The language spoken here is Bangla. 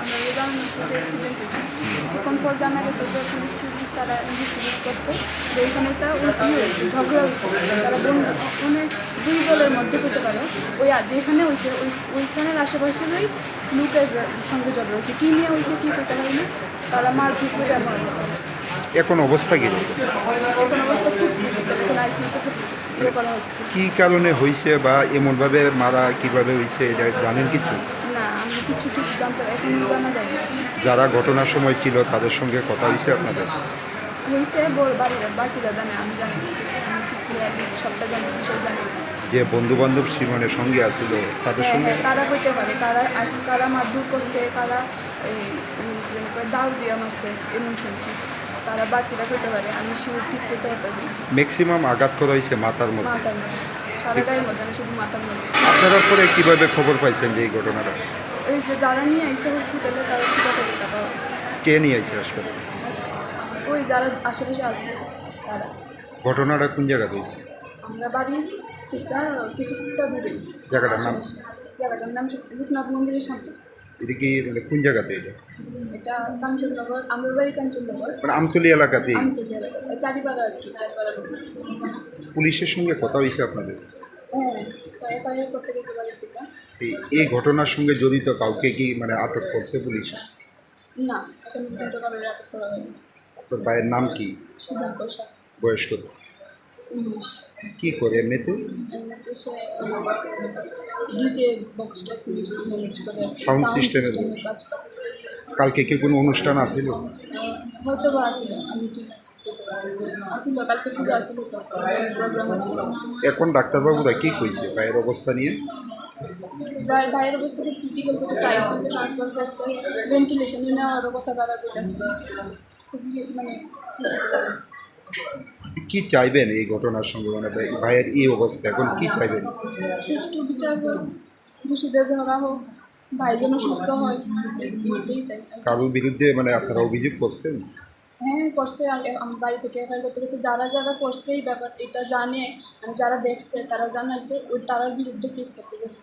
আমরা রেজাউন্ড যখন পর জানা গেছে যে পুলিশ তারা ইনভেস্টিগেট করছে যে ওইখানে একটা ইয়ে ঝগড়া হয়েছে। তারা বন্ধু অনেক মানে দুই দলের মধ্যে পেতে পারো। ওই যেখানে হয়েছে ওই ওইখানের আশেপাশেরই লুকের সঙ্গে ঝগড়া হয়েছে। কী নিয়ে হয়েছে কী পেতে পারে না তারা মারপিট করে এমন অবস্থা এখন অবস্থা কি? এখন অবস্থা খুব এখন আইসিউতে খুব করা হচ্ছে। কি কারণে হয়েছে বা এমনভাবে মারা কীভাবে হয়েছে এটা জানেন কিছু? না আমি কিছু ঠিক জানতে এখন জানা যায় না যারা ঘটনার সময় ছিল তাদের সঙ্গে কথা হয়েছে আপনাদের? হয়েছে বল বাড়িরা বাকিরা জানে আমি জানি না। আমি ঠিক clearly সবটা জানি বিষয় জানি না। যে বন্ধু বান্ধব সিমনের সঙ্গে আসিল তাদের হ্যাঁ সঙ্গে? হ্যাঁ কারা হইতে পারে। কারা আস কারা মারধর করছে কারা এই উম, যেন কয় দাও দিয়া মারছে এমন শুনছি। তারা বাকিরা হইতে পারে আমি শিওর ঠিক হইতে পারতেছি না। ম্যাক্সিমাম আঘাত করা হয়েছে মাথার মধ্যে। মাথার মধ্যে। সারা গায়ের মধ্যে আমি শুধু মাথার মধ্যে। আপনারা পরে কীভাবে খবর পাইছেন যে এই ঘটনাটা? ওই যে যারা নিয়ে আইসে হসপিটালে তারা ঠিক টাকা কে নিয়ে আইছে হাসপাতালে ওই যারা আশেপাশে আছে তারা। ঘটনাটা কোন জায়গাতে হয়েছে আমরা বাড়ি থেকে কিছুটা দূরে। জায়গাটার নাম? আশেপাশে। জায়গাটার নাম হচ্ছে লোকনাথ মন্দিরের সামনে। এটা কি মানে কোন জায়গাতে এটা? এটা কাঞ্চননগর আমার বাড়ি কাঞ্চননগর। মানে আমতলি এলাকাতেই? আমতলি এলাকা চারিপাড়া আর কি চারিপাড়া পুলিশের সঙ্গে কথা হয়েছে আপনাদের? হ্যাঁ এই ঘটনার সঙ্গে জড়িত কাউকে কি মানে আটক করছে পুলিশ? না এখন পর্যন্ত কারোর আটক করা হয়নি। আপনার ভাইয়ের নাম কি? শুভঙ্কর বয়স কত উনিশ কি করে এমনিতে এমনিতে সে ডিজে বক্স টক্স ম্যানেজ করে Sound system এর system এর কাজ করে। কালকে কি কোনো অনুষ্ঠান আছিল হয়তো বা আসিল আমি ঠিক। আসিল আসিল এখন ডাক্তারবাবুরা কি কইছে ভাইয়ের অবস্থা নিয়ে? ভাই- ভাইয়ের অবস্থা খুব ক্রিটিক্যাল করতে আইসিউতে ট্রান্সফার করছে ভেন্টিলেশনে নেওয়ারও কথা তারা বলেছে খুবই মানে কি চাইবেন এই ঘটনার সঙ্গে মানে ভাই- ভাইয়ের এই অবস্থা? এখন কি চাইবেন? সুষ্ঠু বিচার হোক দোষীদের ধরা হোক ভাই যেন সুস্থ হয় এটাই চাই। কারোর বিরুদ্ধে মানে আপনারা অভিযোগ করছেন? হ্যাঁ করছে। আর আমি বাড়ি থেকে এফআইআর করতে গেছে। যারা যারা করছে এই ব্যাপার এটা জানে। মানে যারা দেখছে তারা জানাইছে ওই তারার বিরুদ্ধে কেস করতে গেছে।